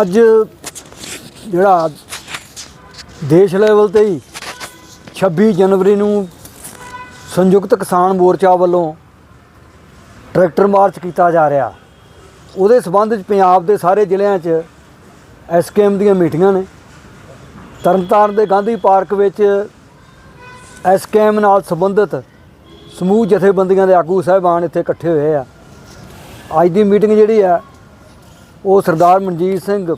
ਅੱਜ ਜਿਹੜਾ ਦੇਸ਼ ਲੈਵਲ ਤੇ ਹੀ 26 ਜਨਵਰੀ ਨੂੰ ਸੰਯੁਕਤ ਕਿਸਾਨ ਮੋਰਚਾ ਵੱਲੋਂ ਟਰੈਕਟਰ ਮਾਰਚ ਕੀਤਾ ਜਾ ਰਿਹਾ। ਉਹਦੇ ਸਬੰਧ ਵਿੱਚ ਪੰਜਾਬ ਦੇ ਸਾਰੇ ਜ਼ਿਲ੍ਹਿਆਂ 'ਚ ਐਸਕੇਐਮ ਦੀਆਂ ਮੀਟਿੰਗਾਂ ਨੇ। ਤਰਨਤਾਰਨ ਦੇ ਗਾਂਧੀ ਪਾਰਕ ਵਿੱਚ ਐਸਕੇਐਮ ਨਾਲ ਸੰਬੰਧਿਤ ਸਮੂਹ ਜਥੇਬੰਦੀਆਂ ਦੇ ਆਗੂ ਸਾਹਿਬਾਨ ਇੱਥੇ ਇਕੱਠੇ ਹੋਏ ਆ। ਅੱਜ ਦੀ ਮੀਟਿੰਗ ਜਿਹੜੀ ਆ ਉਹ ਸਰਦਾਰ ਮਨਜੀਤ ਸਿੰਘ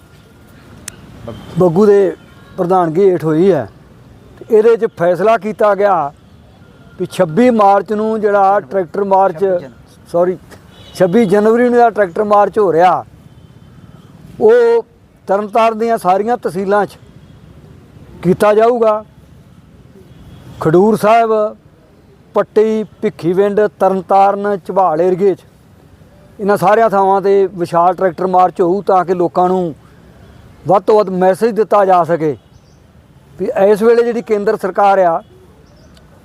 ਬੱਗੂ ਦੇ ਪ੍ਰਧਾਨਗੀ ਹੇਠ ਹੋਈ ਹੈ। ਤੇ ਇਹਦੇ 'ਚ ਫੈਸਲਾ ਕੀਤਾ ਗਿਆ ਕਿ 26 ਮਾਰਚ ਨੂੰ ਜਿਹੜਾ ਟਰੈਕਟਰ ਮਾਰਚ ਸੌਰੀ 26 ਜਨਵਰੀ ਨੂੰ ਜਿਹੜਾ ਟਰੈਕਟਰ ਮਾਰਚ ਹੋ ਰਿਹਾ ਉਹ ਤਰਨਤਾਰਨ ਦੀਆਂ ਸਾਰੀਆਂ ਤਹਿਸੀਲਾਂ 'ਚ ਕੀਤਾ ਜਾਊਗਾ। ਖਡੂਰ ਸਾਹਿਬ ਪੱਟੀ ਭਿੱਖੀਵਿੰਡ ਤਰਨਤਾਰਨ ਝਬਾਲ ਏਰੀਏ 'ਚ। ਇਹਨਾਂ ਸਾਰਿਆਂ ਥਾਵਾਂ ਤੇ ਵਿਸ਼ਾਲ ਟਰੈਕਟਰ ਮਾਰਚ ਹੋਊ ਤਾਂ ਕਿ ਲੋਕਾਂ ਨੂੰ ਵੱਧ ਤੋਂ ਵੱਧ ਮੈਸੇਜ ਦਿੱਤਾ ਜਾ ਸਕੇ ਵੀ ਇਸ ਵੇਲੇ ਜਿਹੜੀ ਕੇਂਦਰ ਸਰਕਾਰ ਆ,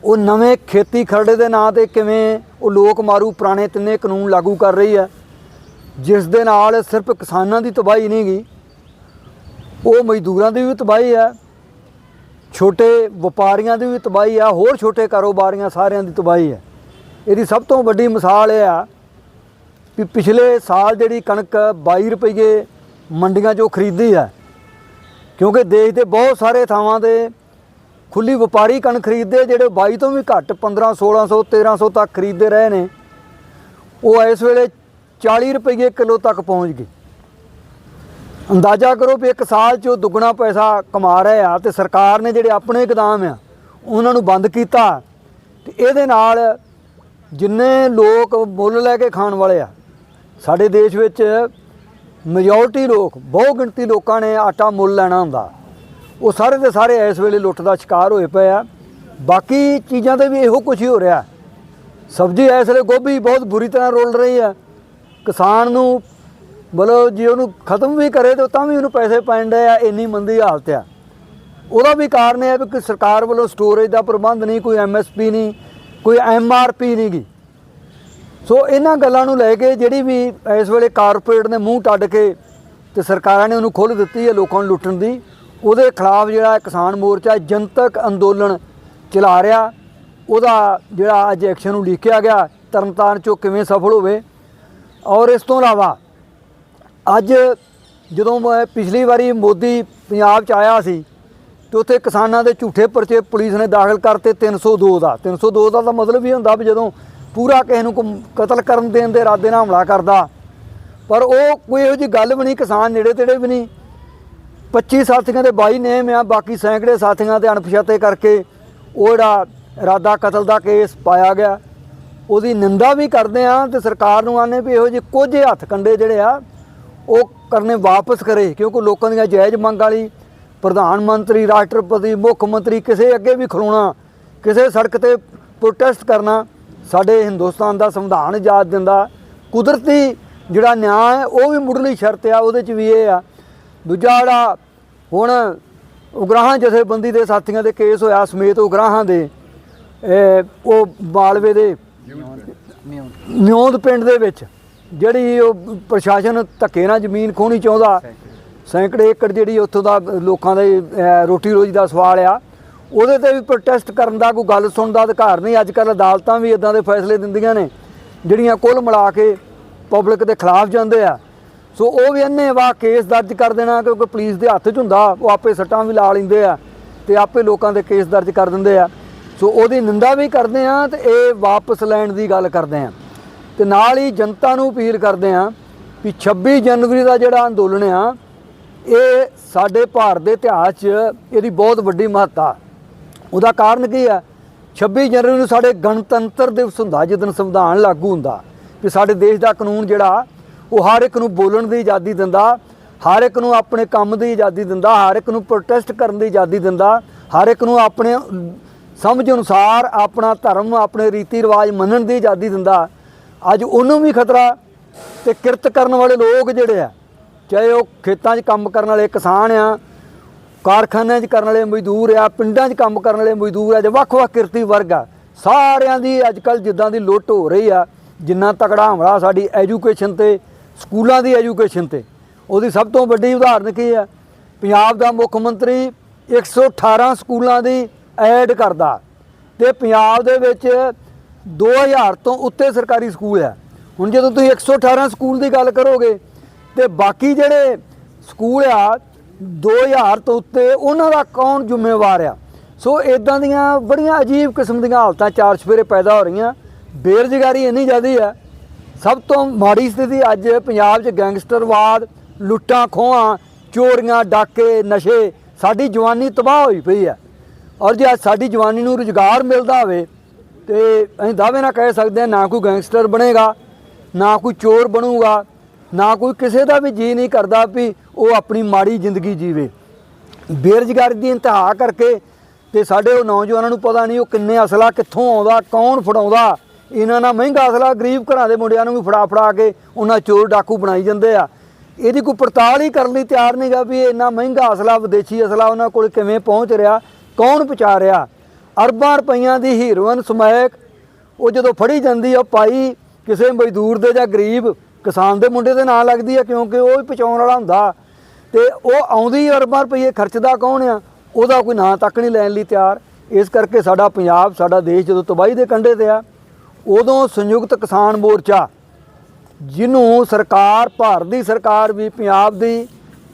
ਉਹ ਨਵੇਂ ਖੇਤੀ ਖਰੜੇ ਦੇ ਨਾਂ ਤੇ ਕਿਵੇਂ ਉਹ ਲੋਕ ਮਾਰੂ, ਪੁਰਾਣੇ ਤਿੰਨੇ ਕਾਨੂੰਨ ਲਾਗੂ ਕਰ ਰਹੀ ਹੈ, ਜਿਸ ਦੇ ਨਾਲ ਸਿਰਫ ਕਿਸਾਨਾਂ ਦੀ ਤਬਾਹੀ ਨਹੀਂ ਗਈ, ਉਹ ਮਜ਼ਦੂਰਾਂ ਦੀ ਵੀ ਤਬਾਹੀ ਹੈ, ਛੋਟੇ ਵਪਾਰੀਆਂ ਦੀ ਵੀ ਤਬਾਹੀ ਆ ਹੋਰ ਛੋਟੇ ਕਾਰੋਬਾਰੀਆਂ ਸਾਰਿਆਂ ਦੀ ਤਬਾਹੀ ਹੈ। ਇਹਦੀ ਸਭ ਤੋਂ ਵੱਡੀ ਮਿਸਾਲ ਇਹ ਆ ਵੀ ਪਿਛਲੇ ਸਾਲ ਜਿਹੜੀ ਕਣਕ 22 ਰੁਪਏ ਮੰਡੀਆਂ 'ਚੋਂ ਖਰੀਦੀ ਹੈ, ਕਿਉਂਕਿ ਦੇਸ਼ ਦੇ ਬਹੁਤ ਸਾਰੇ ਥਾਵਾਂ ਤੇ ਖੁੱਲੀ ਵਪਾਰੀ ਕਣਕ ਖਰੀਦਦੇ ਜਿਹੜੇ 22 ਤੋਂ ਵੀ ਘੱਟ 15 1600 1300 ਤੱਕ ਖਰੀਦਦੇ ਰਹੇ ਨੇ। ਉਹ ਇਸ ਵੇਲੇ 40 ਰੁਪਏ ਕਿਲੋ ਤੱਕ ਪਹੁੰਚ ਗਈ ਅੰਦਾਜ਼ਾ ਕਰੋ ਵੀ ਇੱਕ ਸਾਲ 'ਚ ਉਹ ਦੁੱਗਣਾ ਪੈਸਾ ਕਮਾ ਰਹੇ ਆ ਤੇ ਸਰਕਾਰ ਨੇ ਜਿਹੜੇ ਆਪਣੇ ਇਕਦਾਮ ਆ, ਉਹਨਾਂ ਨੂੰ ਬੰਦ ਕੀਤਾ। ਤੇ ਇਹਦੇ ਨਾਲ ਜਿੰਨੇ ਲੋਕ ਮੁੱਲ ਲੈ ਕੇ ਖਾਣ ਵਾਲੇ ਆ ਸਾਡੇ ਦੇਸ਼ ਵਿੱਚ ਮੈਜੋਰਟੀ ਲੋਕ, ਬਹੁ ਗਿਣਤੀ ਲੋਕਾਂ ਨੇ ਆਟਾ ਮੁੱਲ ਲੈਣਾ ਹੁੰਦਾ। ਉਹ ਸਾਰੇ ਦੇ ਸਾਰੇ ਇਸ ਵੇਲੇ ਲੁੱਟ ਦਾ ਸ਼ਿਕਾਰ ਹੋਏ ਪਏ ਆ। ਬਾਕੀ ਚੀਜ਼ਾਂ ਤੇ ਵੀ ਇਹੋ ਕੁਝ ਹੀ ਹੋ ਰਿਹਾ। ਸਬਜ਼ੀ ਇਸ ਵੇਲੇ ਗੋਭੀ ਬਹੁਤ ਬੁਰੀ ਤਰ੍ਹਾਂ ਰੋਲ ਰਹੀ ਆ। ਕਿਸਾਨ ਨੂੰ ਮਤਲਬ ਜੇ ਉਹਨੂੰ ਖਤਮ ਵੀ ਕਰੇ ਤਾਂ ਤਾਂ ਵੀ ਉਹਨੂੰ ਪੈਸੇ ਪੈਣ ਡਏ ਆ, ਇੰਨੀ ਮੰਦੀ ਹਾਲਤ ਆ। ਉਹਦਾ ਵੀ ਕਾਰਨ ਇਹ ਹੈ ਵੀ ਕਿ ਸਰਕਾਰ ਵੱਲੋਂ ਸਟੋਰੇਜ ਦਾ ਪ੍ਰਬੰਧ ਨਹੀਂ, ਕੋਈ ਐਮਐਸਪੀ ਨਹੀਂ, ਕੋਈ ਐਮਆਰਪੀ ਨਹੀਂ ਗੀ ਸੋ ਇਹਨਾਂ ਗੱਲਾਂ ਨੂੰ ਲੈ ਕੇ ਜਿਹੜੀ ਵੀ ਇਸ ਵੇਲੇ ਕਾਰਪੋਰੇਟ ਨੇ ਮੂੰਹ ਟੱਡ ਕੇ ਤੇ ਸਰਕਾਰਾਂ ਨੇ ਉਹਨੂੰ ਖੋਲ੍ਹ ਦਿੱਤੀ ਹੈ ਲੋਕਾਂ ਨੂੰ ਲੁੱਟਣ ਦੀ, ਉਹਦੇ ਖਿਲਾਫ ਜਿਹੜਾ ਕਿਸਾਨ ਮੋਰਚਾ ਜਨਤਕ ਅੰਦੋਲਨ ਚਲਾ ਰਿਹਾ, ਉਹਦਾ ਜਿਹੜਾ ਅੱਜ ਐਕਸ਼ਨ ਨੂੰ ਲਿਖਿਆ ਗਿਆ, ਤਰਨਤਾਰਨ ਚੋਂ ਕਿਵੇਂ ਸਫਲ ਹੋਵੇ ਔਰ ਇਸ ਤੋਂ ਇਲਾਵਾ ਅੱਜ ਜਦੋਂ ਮੈਂ ਪਿਛਲੀ ਵਾਰੀ ਮੋਦੀ ਪੰਜਾਬ ਚ ਆਇਆ ਸੀ ਤੇ ਉੱਥੇ ਕਿਸਾਨਾਂ ਦੇ ਝੂਠੇ ਪਰਚੇ ਪੁਲਿਸ ਨੇ ਦਾਖਲ ਕਰਤੇ 302 ਦਾ 302 ਦਾ ਤਾਂ ਮਤਲਬ ਇਹ ਹੁੰਦਾ ਵੀ ਜਦੋਂ ਪੂਰਾ ਕਿਸੇ ਨੂੰ ਕਤਲ ਕਰਨ ਦੇਣ ਦੇ ਇਰਾਦੇ ਨਾਲ ਹਮਲਾ ਕਰਦਾ। ਪਰ ਉਹ ਕੋਈ ਇਹੋ ਜੀ ਗੱਲ ਵੀ ਨਹੀਂ, ਕਿਸਾਨ ਨੇੜੇ ਤੇੜੇ ਵੀ ਨਹੀਂ। 25 ਸਾਥੀਆਂ ਦੇ 22 ਨੇਮ ਆ, ਬਾਕੀ ਸੈਂਕੜੇ ਸਾਥੀਆਂ ਤੇ ਅਣਪਛਾਤੇ ਕਰਕੇ ਉਹ ਜਿਹੜਾ ਇਰਾਦਾ ਕਤਲ ਦਾ ਕੇਸ ਪਾਇਆ ਗਿਆ। ਉਹਦੀ ਨਿੰਦਾ ਵੀ ਕਰਦੇ ਆ ਤੇ ਸਰਕਾਰ ਨੂੰ ਆਨੇ ਵੀ ਇਹੋ ਜਿਹੇ ਕੁਝ ਹੱਥ ਕੰਡੇ ਜਿਹੜੇ ਆ, ਉਹ ਕਰਨੇ ਵਾਪਸ ਕਰੇ, ਕਿਉਂਕਿ ਲੋਕਾਂ ਦੀਆਂ ਜਾਇਜ਼ ਮੰਗ ਵਾਲੀ ਪ੍ਰਧਾਨ ਮੰਤਰੀ, ਰਾਸ਼ਟਰਪਤੀ, ਮੁੱਖ ਮੰਤਰੀ ਕਿਸੇ ਅੱਗੇ ਵੀ ਖਲੋਣਾ, ਕਿਸੇ ਸੜਕ ਤੇ ਪ੍ਰੋਟੈਸਟ ਕਰਨਾ ਸਾਡੇ ਹਿੰਦੁਸਤਾਨ ਦਾ ਸੰਵਿਧਾਨ ਇਜਾਜ਼ਤ ਦਿੰਦਾ। ਕੁਦਰਤੀ ਜਿਹੜਾ ਨਿਆਂ ਹੈ, ਉਹ ਵੀ ਮੁੱਢਲੀ ਸ਼ਰਤ ਆ, ਉਹਦੇ ਚ ਵੀ ਇਹ ਆ। ਦੂਜਾ ਜਿਹੜਾ ਹੁਣ ਉਗਰਾਹਾਂ ਜਥੇਬੰਦੀ ਦੇ ਸਾਥੀਆਂ ਦੇ ਕੇਸ ਹੋਇਆ, ਸਮੇਤ ਉਗਰਾਹਾਂ ਦੇ ਉਹ ਮਾਲਵੇ ਦੇ ਨਿਉਂਦ ਪਿੰਡ ਦੇ ਵਿੱਚ, ਜਿਹੜੀ ਉਹ ਪ੍ਰਸ਼ਾਸਨ ਧੱਕੇ ਨਾਲ ਜ਼ਮੀਨ ਖੋਣੀ ਚਾਹੁੰਦਾ। ਸੈਂਕੜੇ ਏਕੜ ਜਿਹੜੀ ਉੱਥੋਂ ਦਾ ਲੋਕਾਂ ਦੇ ਰੋਟੀ ਰੋਜੀ ਦਾ ਸਵਾਲ ਆ। ਉਹਦੇ ਤੇ ਵੀ ਪ੍ਰੋਟੈਸਟ ਕਰਨ ਦਾ ਕੋਈ ਗੱਲ ਸੁਣਨ ਦਾ ਅਧਿਕਾਰ ਨਹੀਂ। ਅੱਜ ਕੱਲ੍ਹ ਅਦਾਲਤਾਂ ਵੀ ਇਦਾਂ ਦੇ ਫੈਸਲੇ ਦਿੰਦੀਆਂ ਨੇ, ਜਿਹੜੀਆਂ ਕੁੱਲ ਮਿਲਾ ਕੇ ਪਬਲਿਕ ਦੇ ਖਿਲਾਫ ਜਾਂਦੇ ਆ। ਸੋ ਉਹ ਵੀ ਅੰਨੇ ਵਾ ਕੇਸ ਦਰਜ ਕਰ ਦੇਣਾ ਕਿਉਂਕਿ ਪੁਲਿਸ ਦੇ ਹੱਥ 'ਚ ਹੁੰਦਾ, ਉਹ ਆਪੇ ਸੱਟਾਂ ਵੀ ਲਾ ਲੈਂਦੇ ਆ ਤੇ ਆਪੇ ਲੋਕਾਂ ਦੇ ਕੇਸ ਦਰਜ ਕਰ ਦਿੰਦੇ ਆ। ਸੋ ਉਹਦੀ ਨਿੰਦਾ ਵੀ ਕਰਦੇ ਆ ਤੇ ਇਹ ਵਾਪਸ ਲੈਣ ਦੀ ਗੱਲ ਕਰਦੇ ਆ। ਤੇ ਨਾਲ ਹੀ ਜਨਤਾ ਨੂੰ ਅਪੀਲ ਕਰਦੇ ਆ ਵੀ 26 ਜਨਵਰੀ ਦਾ ਜਿਹੜਾ ਅੰਦੋਲਨ ਆ, ਇਹ ਸਾਡੇ ਭਾਰਤ ਦੇ ਇਤਿਹਾਸ 'ਚ ਇਹਦੀ ਬਹੁਤ ਵੱਡੀ ਮਹੱਤਤਾ। ਉਹਦਾ ਕਾਰਨ ਕੀ ਆ 26 ਜਨਵਰੀ ਨੂੰ ਸਾਡੇ ਗਣਤੰਤਰ ਦਿਵਸ ਹੁੰਦਾ ਜਦੋਂ ਸੰਵਿਧਾਨ ਲਾਗੂ ਹੁੰਦਾ। ਕਿ ਸਾਡੇ ਦੇਸ਼ ਦਾ ਕਾਨੂੰਨ ਜਿਹੜਾ, ਉਹ ਹਰ ਇੱਕ ਨੂੰ ਬੋਲਣ ਦੀ ਆਜ਼ਾਦੀ ਦਿੰਦਾ, ਹਰ ਇੱਕ ਨੂੰ ਆਪਣੇ ਕੰਮ ਦੀ ਆਜ਼ਾਦੀ ਦਿੰਦਾ, ਹਰ ਇੱਕ ਨੂੰ ਪ੍ਰੋਟੈਸਟ ਕਰਨ ਦੀ ਆਜ਼ਾਦੀ ਦਿੰਦਾ, ਹਰ ਇੱਕ ਨੂੰ ਆਪਣੇ ਸਮਝ ਅਨੁਸਾਰ ਆਪਣਾ ਧਰਮ, ਆਪਣੇ ਰੀਤੀ ਰਿਵਾਜ ਮੰਨਣ ਦੀ ਆਜ਼ਾਦੀ ਦਿੰਦਾ। ਅੱਜ ਉਹਨੂੰ ਵੀ ਖਤਰਾ ਤੇ ਕਿਰਤ ਕਰਨ ਵਾਲੇ ਲੋਕ ਜਿਹੜੇ ਆ, ਚਾਹੇ ਉਹ ਖੇਤਾਂ 'ਚ ਕੰਮ ਕਰਨ ਵਾਲੇ ਕਿਸਾਨ ਆ ਕਾਰਖਾਨਿਆਂ 'ਚ ਕਰਨ ਵਾਲੇ ਮਜ਼ਦੂਰ ਆ, ਪਿੰਡਾਂ 'ਚ ਕੰਮ ਕਰਨ ਵਾਲੇ ਮਜ਼ਦੂਰ ਆ ਜਾਂ ਵੱਖ-ਵੱਖ ਕਿਰਤੀ ਵਰਗ ਆ। ਸਾਰਿਆਂ ਦੀ ਅੱਜ ਕੱਲ ਜਿੱਦਾਂ ਦੀ ਲੁੱਟ ਹੋ ਰਹੀ ਆ, ਜਿੰਨਾ ਤਕੜਾ ਹਮਲਾ ਸਾਡੀ ਐਜੂਕੇਸ਼ਨ ਤੇ, ਸਕੂਲਾਂ ਦੀ ਐਜੂਕੇਸ਼ਨ ਤੇ। ਉਹਦੀ ਸਭ ਤੋਂ ਵੱਡੀ ਉਦਾਹਰਨ ਕੀ ਹੈ ਪੰਜਾਬ ਦਾ ਮੁੱਖ ਮੰਤਰੀ 118 ਸਕੂਲਾਂ ਦੀ ਐਡ ਕਰਦਾ। ਤੇ ਪੰਜਾਬ ਦੇ ਵਿੱਚ 2000 ਤੋਂ ਉੱਤੇ ਸਰਕਾਰੀ ਸਕੂਲ ਆ। ਹੁਣ ਜਦੋਂ ਤੁਸੀਂ 118 ਸਕੂਲ ਦੀ ਗੱਲ ਕਰੋਗੇ, ਤੇ ਬਾਕੀ ਜਿਹੜੇ ਸਕੂਲ ਆ 2000 ਤੋਂ ਉੱਤੇ ਉਹਨਾਂ ਦਾ ਕੌਣ ਜ਼ਿੰਮੇਵਾਰ ਆ? ਸੋ ਇਦਾਂ ਦੀਆਂ ਬੜੀਆਂ ਅਜੀਬ ਕਿਸਮ ਦੀਆਂ ਹਾਲਤਾਂ ਚਾਰ ਸਵੇਰੇ ਪੈਦਾ ਹੋ ਰਹੀਆਂ। ਬੇਰੁਜ਼ਗਾਰੀ ਇੰਨੀ ਜ਼ਿਆਦੀ ਆ। ਸਭ ਤੋਂ ਮਾੜੀ ਸਥਿਤੀ ਅੱਜ ਪੰਜਾਬ 'ਚ ਗੈਂਗਸਟਰਵਾਦ, ਲੁੱਟਾਂ, ਖੋਹਾਂ, ਚੋਰੀਆਂ, ਡਾਕੇ, ਨਸ਼ੇ, ਸਾਡੀ ਜਵਾਨੀ ਤਬਾਹ ਹੋਈ ਪਈ ਆ। ਔਰ ਜੇ ਅੱਜ ਸਾਡੀ ਜਵਾਨੀ ਨੂੰ ਰੁਜ਼ਗਾਰ ਮਿਲਦਾ ਹੋਵੇ, ਤੇ ਅਸੀਂ ਦਾਅਵੇ ਨਾਲ ਕਹਿ ਸਕਦੇ ਹਾਂ ਨਾ ਕੋਈ ਗੈਂਗਸਟਰ ਬਣੇਗਾ, ਨਾ ਕੋਈ ਚੋਰ ਬਣੂਗਾ। ਨਾ ਕੋਈ ਕਿਸੇ ਦਾ ਵੀ ਜੀ ਨਹੀਂ ਕਰਦਾ ਵੀ ਉਹ ਆਪਣੀ ਮਾੜੀ ਜ਼ਿੰਦਗੀ ਜੀਵੇ। ਬੇਰੁਜ਼ਗਾਰੀ ਦੀ ਇੰਤਹਾ ਕਰਕੇ ਤੇ ਸਾਡੇ ਉਹ ਨੌਜਵਾਨਾਂ ਨੂੰ ਪਤਾ ਨਹੀਂ ਉਹ ਕਿੰਨੇ ਅਸਲਾ ਕਿੱਥੋਂ ਆਉਂਦਾ, ਕੌਣ ਫੜਾਉਂਦਾ। ਇਹਨਾਂ ਨਾਲ ਮਹਿੰਗਾ ਅਸਲਾ, ਗਰੀਬ ਘਰਾਂ ਦੇ ਮੁੰਡਿਆਂ ਨੂੰ ਵੀ ਫੜਾ ਫੜਾ ਕੇ ਉਹਨਾਂ ਚੋਰ ਡਾਕੂ ਬਣਾਈ ਜਾਂਦੇ ਆ। ਇਹਦੀ ਕੋਈ ਪੜਤਾਲ ਹੀ ਕਰਨ ਲਈ ਤਿਆਰ ਨਹੀਂਗਾ ਵੀ ਇਹ ਇੰਨਾ ਮਹਿੰਗਾ ਅਸਲਾ, ਵਿਦੇਸ਼ੀ ਅਸਲਾ ਉਹਨਾਂ ਕੋਲ ਕਿਵੇਂ ਪਹੁੰਚ ਰਿਹਾ, ਕੌਣ ਪਹੁੰਚਾ ਰਿਹਾ। ਅਰਬਾਂ ਰੁਪਈਆਂ ਦੀ ਹੀਰੋਇਨ ਸਮੈਕ, ਉਹ ਜਦੋਂ ਫੜੀ ਜਾਂਦੀ ਆ ਉਹ ਪਾਈ ਕਿਸੇ ਮਜ਼ਦੂਰ ਦੇ ਜਾਂ ਗਰੀਬ ਕਿਸਾਨ ਦੇ ਮੁੰਡੇ ਦੇ ਨਾਂ ਲੱਗਦੀ ਆ ਕਿਉਂਕਿ ਉਹ ਹੀ ਪਹੁੰਚਾਉਣ ਵਾਲਾ ਹੁੰਦਾ। ਤੇ ਉਹ ਆਉਂਦੀ ਅਰਬਾਂ ਰੁਪਈਏ ਖਰਚਦਾ ਕੌਣ ਆ? ਉਹਦਾ ਕੋਈ ਨਾਂ ਤੱਕ ਨਹੀਂ ਲੈਣ ਲਈ ਤਿਆਰ। ਇਸ ਕਰਕੇ ਸਾਡਾ ਪੰਜਾਬ, ਸਾਡਾ ਦੇਸ਼ ਜਦੋਂ ਤਬਾਹੀ ਦੇ ਕੰਢੇ ਤੇ ਆ, ਉਦੋਂ ਸੰਯੁਕਤ ਕਿਸਾਨ ਮੋਰਚਾ, ਜਿਹਨੂੰ ਸਰਕਾਰ, ਭਾਰਤ ਦੀ ਸਰਕਾਰ ਵੀ, ਪੰਜਾਬ ਦੀ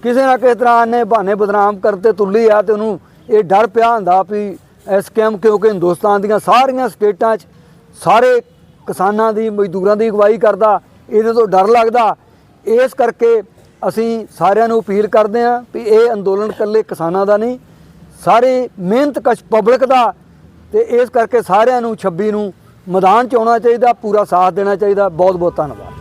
ਕਿਸੇ ਨਾ ਕਿਸੇ ਤਰ੍ਹਾਂ ਨੇ ਬਹਾਨੇ ਬਦਨਾਮ ਕਰਤੇ ਤੁੱਲੀ ਆ ਤੇ ਉਹਨੂੰ ਇਹ ਡਰ ਪਿਆ ਹੁੰਦਾ ਵੀ ਇਸ ਸਕੈਮ ਕਿਉਂਕਿ ਹਿੰਦੁਸਤਾਨ ਦੀਆਂ ਸਾਰੀਆਂ ਸਟੇਟਾਂ 'ਚ ਸਾਰੇ ਕਿਸਾਨਾਂ ਦੀ, ਮਜ਼ਦੂਰਾਂ ਦੀ ਅਗਵਾਈ ਕਰਦਾ। ਇਹਦੇ ਤੋਂ ਡਰ ਲੱਗਦਾ। ਇਸ ਕਰਕੇ ਅਸੀਂ ਸਾਰਿਆਂ ਨੂੰ ਅਪੀਲ ਕਰਦੇ ਹਾਂ ਵੀ ਇਹ ਅੰਦੋਲਨ ਇਕੱਲੇ ਕਿਸਾਨਾਂ ਦਾ ਨਹੀਂ, ਸਾਰੇ ਮਿਹਨਤਕਸ਼ ਪਬਲਿਕ ਦਾ ਤੇ ਇਸ ਕਰਕੇ ਸਾਰਿਆਂ ਨੂੰ 26 ਨੂੰ ਮੈਦਾਨ 'ਚ ਆਉਣਾ ਚਾਹੀਦਾ, ਪੂਰਾ ਸਾਥ ਦੇਣਾ ਚਾਹੀਦਾ। ਬਹੁਤ ਬਹੁਤ ਧੰਨਵਾਦ।